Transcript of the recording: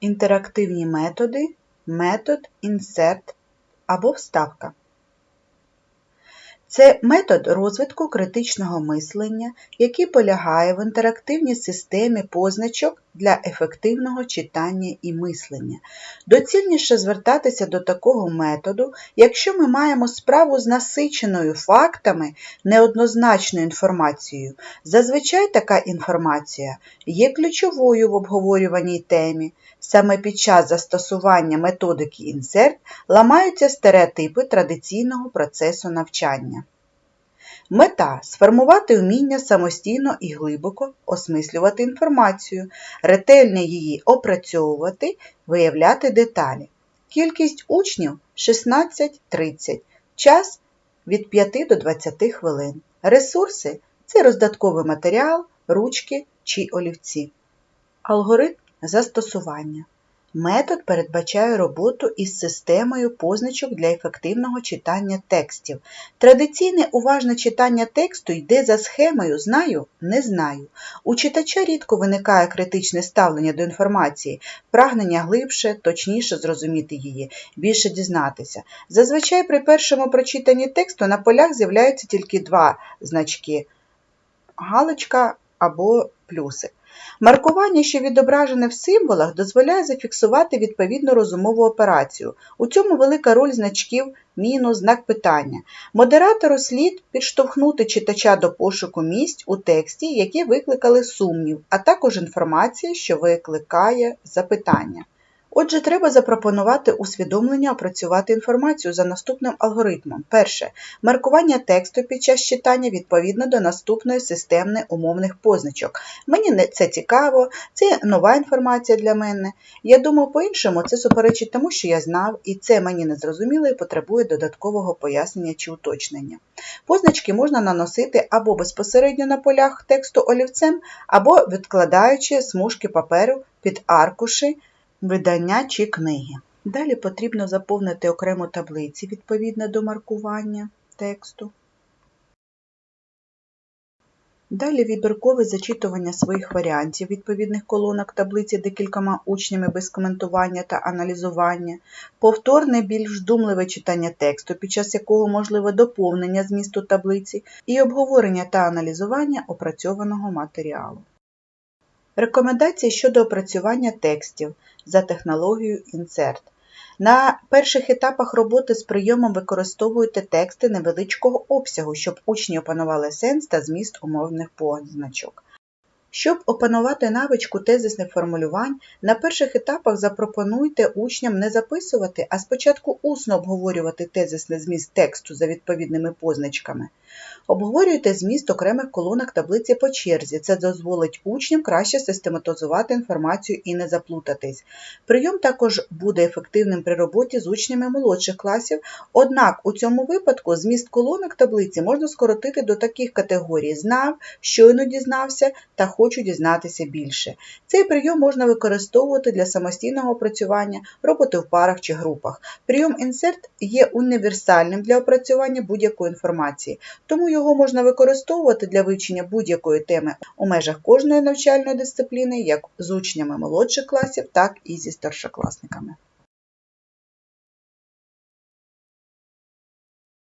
Інтерактивні методи, метод інсерт або вставка. Це метод розвитку критичного мислення, який полягає в інтерактивній системі позначок для ефективного читання і мислення. Доцільніше звертатися до такого методу, якщо ми маємо справу з насиченою фактами, неоднозначною інформацією. Зазвичай така інформація є ключовою в обговорюваній темі. Саме під час застосування методики інсерт ламаються стереотипи традиційного процесу навчання. Мета сформувати вміння самостійно і глибоко осмислювати інформацію, ретельно її опрацьовувати, виявляти деталі. Кількість учнів 16-30, час від 5 до 20 хвилин. Ресурси це роздатковий матеріал, ручки чи олівці. Алгоритм застосування. Метод передбачає роботу із системою позначок для ефективного читання текстів. Традиційне уважне читання тексту йде за схемою Знаю, не знаю. У читача рідко виникає критичне ставлення до інформації, прагнення глибше, точніше зрозуміти її, більше дізнатися. Зазвичай при першому прочитанні тексту на полях з'являються тільки два значки галочка або плюсик. Маркування, що відображене в символах, дозволяє зафіксувати відповідну розумову операцію. У цьому велика роль значків мінус, знак питання. Модератору слід підштовхнути читача до пошуку місць у тексті, які викликали сумнів, а також інформації, що викликає запитання. Отже, треба запропонувати усвідомлення опрацювати інформацію за наступним алгоритмом. Перше. Маркування тексту під час читання відповідно до наступної системної умовних позначок. Мені це цікаво, це нова інформація для мене. Я думав по-іншому, це суперечить тому, що я знав, і це мені не зрозуміло і потребує додаткового пояснення чи уточнення. Позначки можна наносити або безпосередньо на полях тексту олівцем, або відкладаючи смужки паперу під аркуші видання чи книги. Далі потрібно заповнити окремо таблиці відповідно до маркування тексту. Далі вибіркове зачитування своїх варіантів відповідних колонок таблиці декількома учнями без коментування та аналізування, повторне більш вдумливе читання тексту, під час якого можливе доповнення змісту таблиці, і обговорення та аналізування опрацьованого матеріалу. Рекомендації щодо опрацювання текстів за технологією Insert. На перших етапах роботи з прийомом використовуйте тексти невеличкого обсягу, щоб учні опанували сенс та зміст умовних позначок. Щоб опанувати навичку тезисних формулювань, на перших етапах запропонуйте учням не записувати, а спочатку усно обговорювати тезисний зміст тексту за відповідними позначками. Обговорюйте зміст окремих колонок таблиці по черзі. Це дозволить учням краще систематизувати інформацію і не заплутатись. Прийом також буде ефективним при роботі з учнями молодших класів, однак у цьому випадку зміст колонок таблиці можна скоротити до таких категорій знав, щойно дізнався та хочу дізнатися більше. Цей прийом можна використовувати для самостійного опрацювання, роботи в парах чи групах. Прийом Insert є універсальним для опрацювання будь-якої інформації, тому його можна використовувати для вивчення будь-якої теми у межах кожної навчальної дисципліни, як з учнями молодших класів, так і зі старшокласниками.